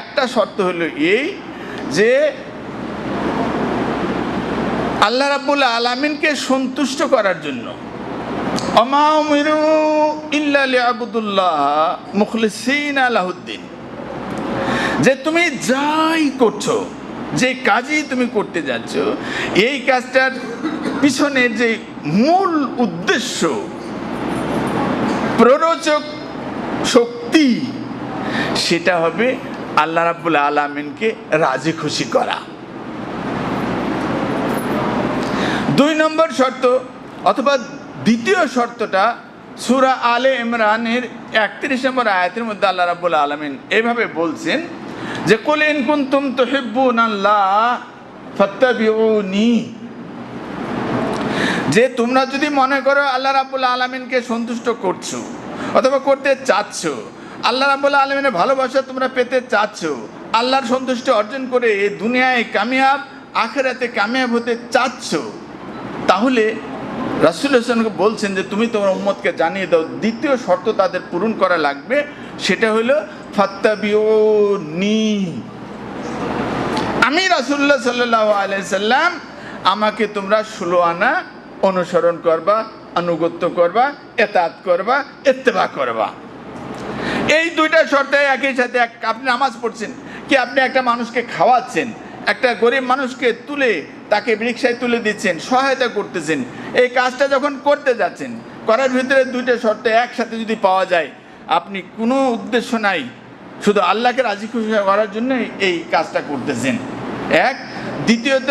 একটা শর্ত হলো এই যে আল্লাহ রাব্বুল আলামিনকে সন্তুষ্ট করার জন্য। যে তুমি যাই করছ, যে কাজই তুমি করতে যাচ্ছ, এই কাজটার পিছনে যে মূল উদ্দেশ্য প্ররোচক শক্তি, সেটা হবে আল্লাহ রাব্বুল আলমিনকে রাজি খুশি করা। দুই নম্বর শর্ত অথবা দ্বিতীয় শর্তটা সুরা আলে ইমরানের একত্রিশ নম্বর আয়াতের মধ্যে আল্লাহ রাব্বুল আলমিন এভাবে বলছেন যে, কুল ইন কুনতুম তুহিব্বুন আল্লাহ যে, তোমরা যদি মনে করো আল্লাহ রাব্বুল আলমিনকে সন্তুষ্ট করছ অথবা করতে চাচ্ছ আল্লাহ রাব্বুল আলমিনের ভালোবাসা তোমরা পেতে চাচ্ছ। আল্লাহর সন্তুষ্টি অর্জন করে এই দুনিয়ায় কামিয়াব, আখেরাতে কামিয়াব হতে চাচ্ছ। তাহলে রাসুল হোসেনকে বলছেন যে, তুমি তোমার উম্মতকে জানিয়ে দাও, দ্বিতীয় শর্ত তাদের পূরণ করা লাগবে, সেটা হলো নি আমি রাসুল্লাহ সাল্লাহ আলাইসাল্লাম আমাকে তোমরা ষোলো আনা অনুসরণ করবা, আনুগত্য করবা, এতাত করবা এত্তেবা করবা। এই দুইটা শর্তে একই সাথে এক আপনি নামাজ পড়ছেন, কি আপনি একটা মানুষকে খাওয়াচ্ছেন, একটা গরিব মানুষকে তুলে তাকে রিক্সায় তুলে দিচ্ছেন, সহায়তা করতেছেন, এই কাজটা যখন করতে যাচ্ছেন, করার ভিতরে দুইটা শর্ত একসাথে যদি পাওয়া যায়, আপনি কোনো উদ্দেশ্য নাই, শুধু আল্লাহকে রাজি খুশি করার জন্য এই কাজটা করতেছেন। এক, দ্বিতীয়ত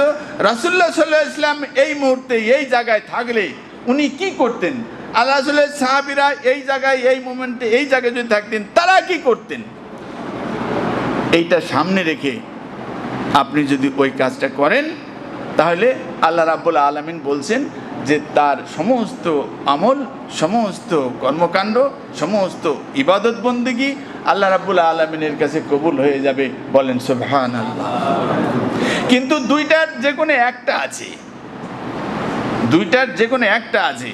রাসুল্লাহ সাল্লাহ ইসলাম এই মুহূর্তে এই জায়গায় থাকলে উনি কি করতেন? আল্লাহ রসুলের সাহাবিরা এই জায়গায়, এই মোমেন্টে এই জায়গায় যদি থাকতেন, তারা কি করতেন? এইটা সামনে রেখে আপনি যদি ওই কাজটা করেন, তাহলে আল্লাহ রাব্বুল আলমিন বলছেন যে তার সমস্ত আমল, সমস্ত কর্মকাণ্ড, সমস্ত ইবাদত বন্দিগি আল্লাহ রাব্বুল আলমিনের কাছে কবুল হয়ে যাবে বলেন সুবহান আল্লাহ কিন্তু দুইটার যে কোনো একটা আছে। দুইটার যে কোনো একটা আছে।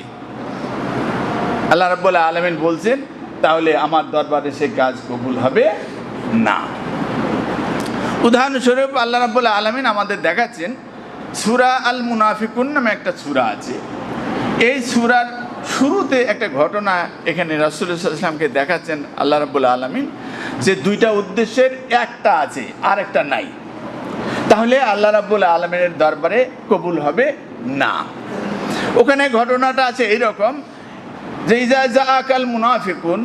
আল্লাহ রাব্বুল আলমিন বলছেন, তাহলে আমার দরবারে সে কাজ কবুল হবে না। উদাহরণস্বরূপ আল্লাহ রাব্বুল আলমিন আমাদের দেখাচ্ছেন, সুরা আল মুনাফিকুন নামে একটা সুরা আছে। এই সুরার শুরুতে একটা ঘটনা এখানে রাসুলামকে দেখাচ্ছেন আল্লাহ রাবুল আলমিন, যে দুইটা উদ্দেশ্যের একটা আছে আর একটা নাই। তাহলে আল্লাহ রাবুল আলমিনের দরবারে কবুল হবে না। ওখানে ঘটনাটা আছে এইরকম যে ইজা জা আকাল মুনাফিকুন,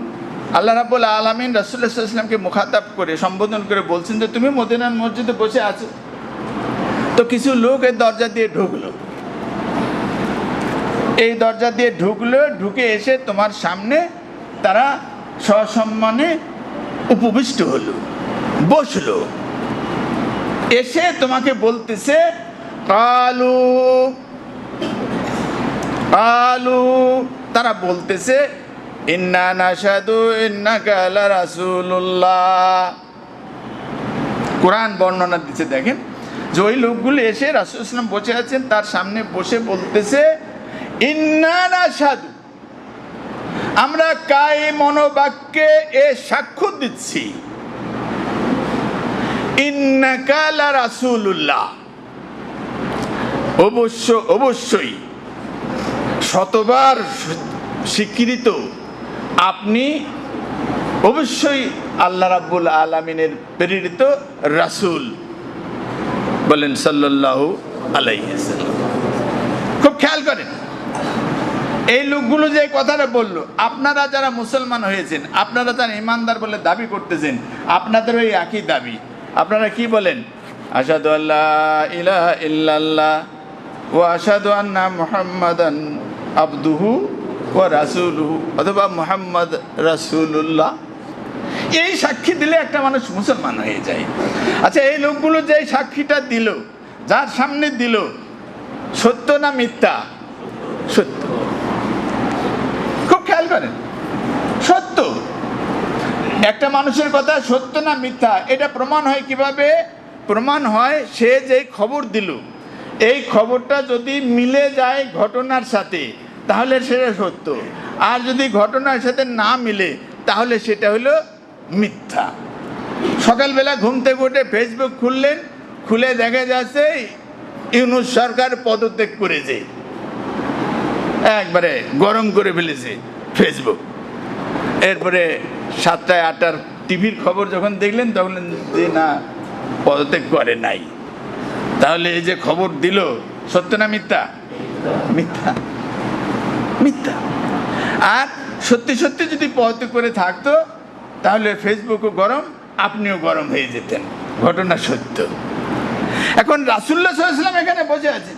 আল্লাহ রাবুল আলমিন রাসুল্লাহ ইসলামকে মুখাতাব করে, সম্বোধন করে বলছেন যে তুমি মদিনার মসজিদে বসে আছো। তো কিছু লোক এই দরজা দিয়ে ঢুকলো। এই দরজা দিয়ে ঢুকলো, ঢুকে এসে তোমার সামনে তারা সসম্মানে উপবিষ্ট হলো, বসল। এসে তোমাকে বলতেছে, কালু কালু তারা বলতেছে, ইন্না নাসাদু ইন্না কালা রাসুল্লাহ কোরআন বর্ণনা দিচ্ছে, দেখেন, যে ওই লোকগুলো এসে রাসুল ইসলাম বসে আছেন, তার সামনে বসে বলতেছে ইন্নানা সাধু আমরা কাই মনোবাক্যে এ সাক্ষ্য দিচ্ছি। ইন্নাকালা রাসুল্লাহ অবশ্য, অবশ্যই শতবার স্বীকৃত। আপনি অবশ্যই আল্লাহ রাব্বুল আলমিনের প্রেরিত রাসুল বলেন সাল্লাহ আলাইসাল্লাম খুব খেয়াল করেন, এই লোকগুলো যে কথাটা বলল, আপনারা যারা মুসলমান হয়েছেন, আপনারা যারা ইমানদার বলে দাবি করতেছেন, আপনাদের ওই একই দাবি। আপনারা কি বলেন? আসাদু আল্লাহ ইলাহা ইল্লাল্লাহ ও আসাদু আন্না মুহাম্মাদান আবদুহু ও রাসুলহু অথবা মুহাম্মদ রাসুলুল্লাহ। এই সাক্ষী দিলে একটা মানুষ মুসলমান হয়ে যায়। আচ্ছা এই লোকগুলো যে সাক্ষীটা দিল, যার সামনে দিল, সত্য না মিথ্যা? সত্য। খুব খেয়াল করেন, সত্য। একটা মানুষের কথা সত্য না মিথ্যা, এটা প্রমাণ হয় কীভাবে? প্রমাণ হয় সে যে খবর দিল। এই খবরটা যদি মিলে যায় ঘটনার সাথে তাহলে সেটা সত্য। আর যদি ঘটনার সাথে না মিলে, তাহলে সেটা হলো মিথ্যা। সকালবেলা ঘুম থেকে উঠে ফেসবুক খুললেন, খুলে দেখা যাচ্ছে ইউনুস সরকার পদত্যাগ করেছে। একবারে গরম করে ফেলেছে ফেসবুক এরপরে সাতটায় আটটার টিভির খবর যখন দেখলেন, তখন যে না, পদত্যাগ করে নাই। তাহলে এই যে খবর দিল, সত্য না মিথ্যা? মিথ্যা। মিথ্যা। আর সত্যি সত্যি যদি পদত্যাগ করে থাকতো, তাহলে ফেসবুকও গরম, আপনিও গরম হয়ে যেতেন। ঘটনা সত্য। এখন রাসুল্লাহ সাল্লাম এখানে বসে আছেন।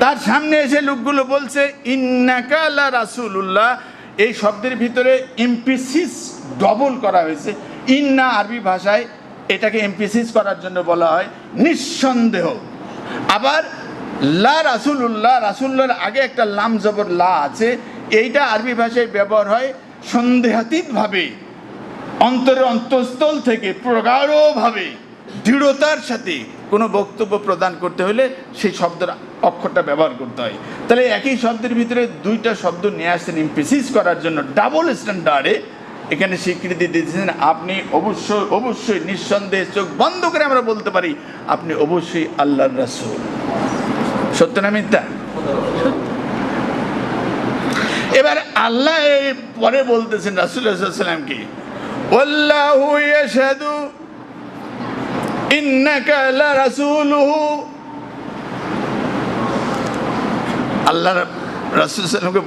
তার সামনে এসে লোকগুলো বলছে ইন্নাকালা রাসুল্লাহ এই শব্দের ভিতরে এমপিসিস ডবল করা হয়েছে। ইন্না আরবি ভাষায় এটাকে এমপিসিস করার জন্য বলা হয় নিঃসন্দেহ। আবার লা রাসুল্লাহ রাসুল্লাহর আগে একটা লাম জবর লা আছে, এইটা আরবি ভাষায় ব্যবহার হয় সন্দেহাতীতভাবে অন্তরের অন্তঃস্থল থেকে প্রগাঢ়ভাবে, দৃঢ়তার সাথে কোনো বক্তব্য প্রদান করতে হলে সেই শব্দের অক্ষরটা ব্যবহার করতে হয়। তাহলে একই শব্দের ভিতরে দুইটা শব্দ নিয়ে আসছেন ইমপ্রেসিস করার জন্য ডাবল স্ট্যান্ডার্ডে এখানে স্বীকৃতি দিয়েছেন, আপনি অবশ্যই অবশ্যই নিঃসন্দেহে চোখ বন্ধ করে আমরা বলতে পারি, আপনি অবশ্যই আল্লাহর রাসূল। সত্য না মিথ্যা? এবার আল্লাহ এই পরে বলতেছেন রাসুল্লাহামকে ওল্লাহু ইন্নাকা আল্লাহ রাসূল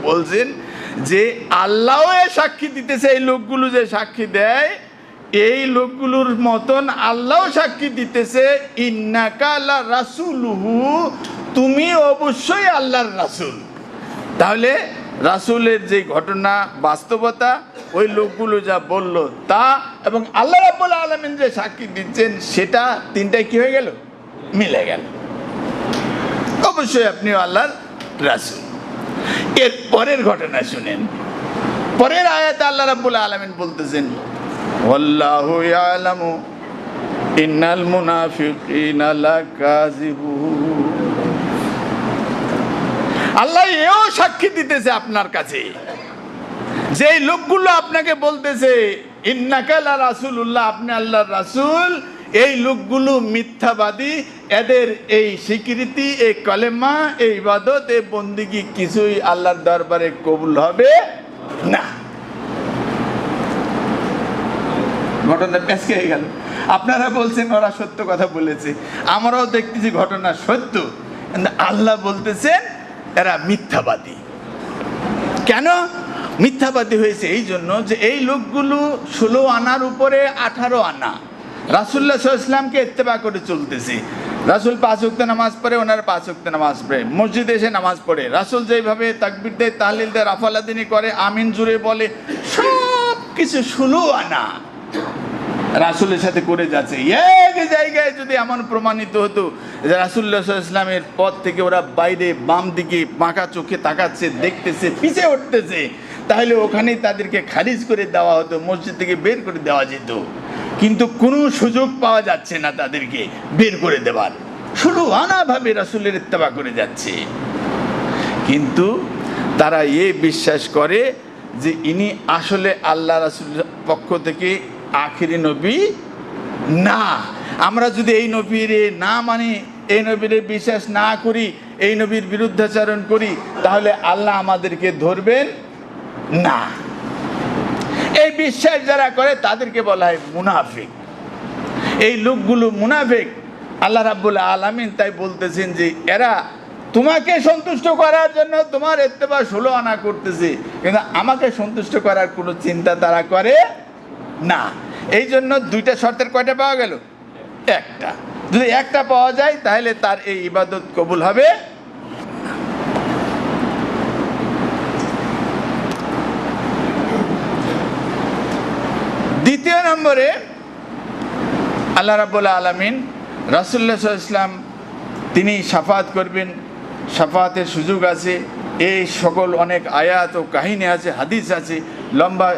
বলছেন যে আল্লাহও এ সাক্ষী দিতেছে, এই লোকগুলো যে সাক্ষী দেয়, এই লোকগুলোর মতন আল্লাহও সাক্ষী দিতেছে, ইন্নাকা লারাসূলুহু। তুমি অবশ্যই আল্লাহর রাসূল। তাহলে রাসূলের যে ঘটনা, বাস্তবতা, ওই লোকগুলো যা বলল তা এবং আল্লাহ রাব্বুল আলামিন যে সাক্ষী দিচ্ছেন, সেটা তিনটায় কি হয়ে গেল? মিলে গেল। অবশ্যই আপনি আল্লাহর রাসূল। এর পরের ঘটনা শুনেন। পরের আয়াতে আল্লাহ রাব্বুল আলামিন বলতেছেন, ওয়াল্লাহু ইয়ালামু ইন্নাল মুনাফিকিনা লাকাযিবুন আল্লাহ এও সাক্ষী দিতেছে আপনার কাছে। যে লোকগুলো আপনাকে বলতেছে ইন্নাকালা রাসূলুল্লাহ, আপনি আল্লাহর রাসূল। এই লোকগুলো মিথ্যাবাদী, এদের এই স্বীকৃতি, এই কলেমা, এই ইবাদত, এই বন্দিগি কিছুই আল্লাহর দরবারে কবুল হবে না। ঘটনা পেঁচকে হয়ে গেল। আপনারা বলছেন, ওরা সত্য কথা বলেছে। আমরাও দেখতেছি ঘটনা সত্য। আল্লাহ বলতেছেন এরা মিথ্যাবাদী। কেন? মিথ্যাবাদী হয়েছে এই জন্য যে এই লোকগুলো ষোলো আনার উপরে আঠারো আনা। রাসুল্লাহ ইসলামকে ইত্তেবা করে চলতেছে। রাসুল পাঁচ উক্ত নামাজ পড়ে, ওনার পাঁচ উক্ত নামাজ পড়ে। মসজিদে এসে নামাজ পড়ে। রাসুল যেভাবে তাকবির দেয়, তাহলিল দেয়, রাফালাদিনী করে, আমিন জুড়ে বলে সব কিছু ষোলো আনা। রাসুলের সাথে করে যাচ্ছে। এক জায়গায় যদি এমন প্রমাণিত হতো যে রাসুল্লাহ ইসলামের পথ থেকে ওরা বাইরে বাম দিকে বাঁকা চোখে তাকাচ্ছে, দেখতেছে, পিছে উঠতেছে, তাহলে ওখানেই তাদেরকে খারিজ করে দেওয়া হতো, মসজিদ থেকে বের করে দেওয়া যেত। কিন্তু কোনো সুযোগ পাওয়া যাচ্ছে না তাদেরকে বের করে দেওয়ার শুধু আনাভাবে রাসুলের ইত্তেবা করে যাচ্ছে। কিন্তু তারা এ বিশ্বাস করে যে ইনি আসলে আল্লাহ রাসুলের পক্ষ থেকে আখিরি নবী না। আমরা যদি এই নবীর না মানি, এই নবীর বিশ্বাস না করি, এই নবীর বিরুদ্ধাচরণ করি, তাহলে আল্লাহ আমাদেরকে ধরবেন না। এই বিশ্বাস যারা করে, তাদেরকে বলা হয় মুনাফিক। এই লোকগুলো মুনাফিক। আল্লাহ রাব্বুল আলামিন তাই বলতেছেন যে, এরা তোমাকে সন্তুষ্ট করার জন্য তোমার এত্তেবা ষোলো আনা করতেছে। কিন্তু আমাকে সন্তুষ্ট করার কোনো চিন্তা তারা করে না। এই জন্য দুইটা শর্তের কয়টা পাওয়া গেল? একটা। যদি একটা পাওয়া যায়, তাহলে তার এই ইবাদত কবুল হবে দ্বিতীয় নম্বরে, আল্লাহ রাবুল্লাহ আলমিন রাসুল্লাহ ইসলাম তিনি সাফাত করবেন। সাফাতের সুযোগ আছে। এই সকল অনেক আয়াত ও কাহিনী আছে, হাদিস আছে। লম্বা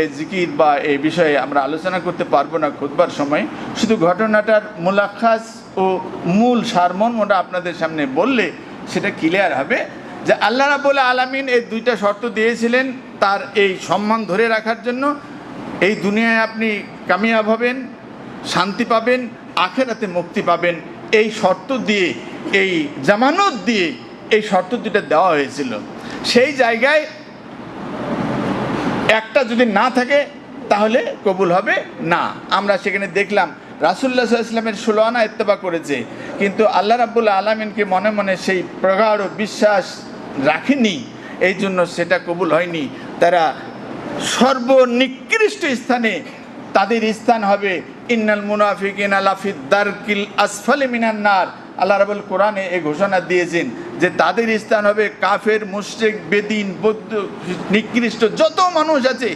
এই জিকির বা এই বিষয়ে আমরা আলোচনা করতে পারব না খুদবার সময়। শুধু ঘটনাটার মুলাখাস ও মূল সারমর্মটা আপনাদের সামনে বললে সেটা ক্লিয়ার হবে যে আল্লাহ রাবুল্লাহ আলমিন এই দুইটা শর্ত দিয়েছিলেন তার এই সম্মান ধরে রাখার জন্য। এই দুনিয়ায় আপনি কামিয়াব হবেন, শান্তি পাবেন, আখেরাতে মুক্তি পাবেন। এই শর্ত দিয়ে, এই জামানত দিয়ে এই শর্ত দুটা দেওয়া হয়েছিল। সেই জায়গায় একটা যদি না থাকে, তাহলে কবুল হবে না। আমরা সেখানে দেখলাম রাসুল্লাহ ইসলামের ষোলো আনা করেছে। কিন্তু আল্লাহ রাবুল আলমিনকে মনে মনে সেই প্রগাঢ় বিশ্বাস রাখেনি। এই জন্য সেটা কবুল হয়নি। তারা সর্বনিকৃষ্ট স্থানে তাদের স্থান হবে, ইন্নাল আলাফিদ দারকিল আসফালে মিনান্নার। আল্লাহ রাবুল কোরআনে এই ঘোষণা দিয়েছেন যে তাদের স্থান হবে কাফের, মুশরিক, বেদিন, বৌদ্ধ, নিকৃষ্ট, যত মানুষ আছে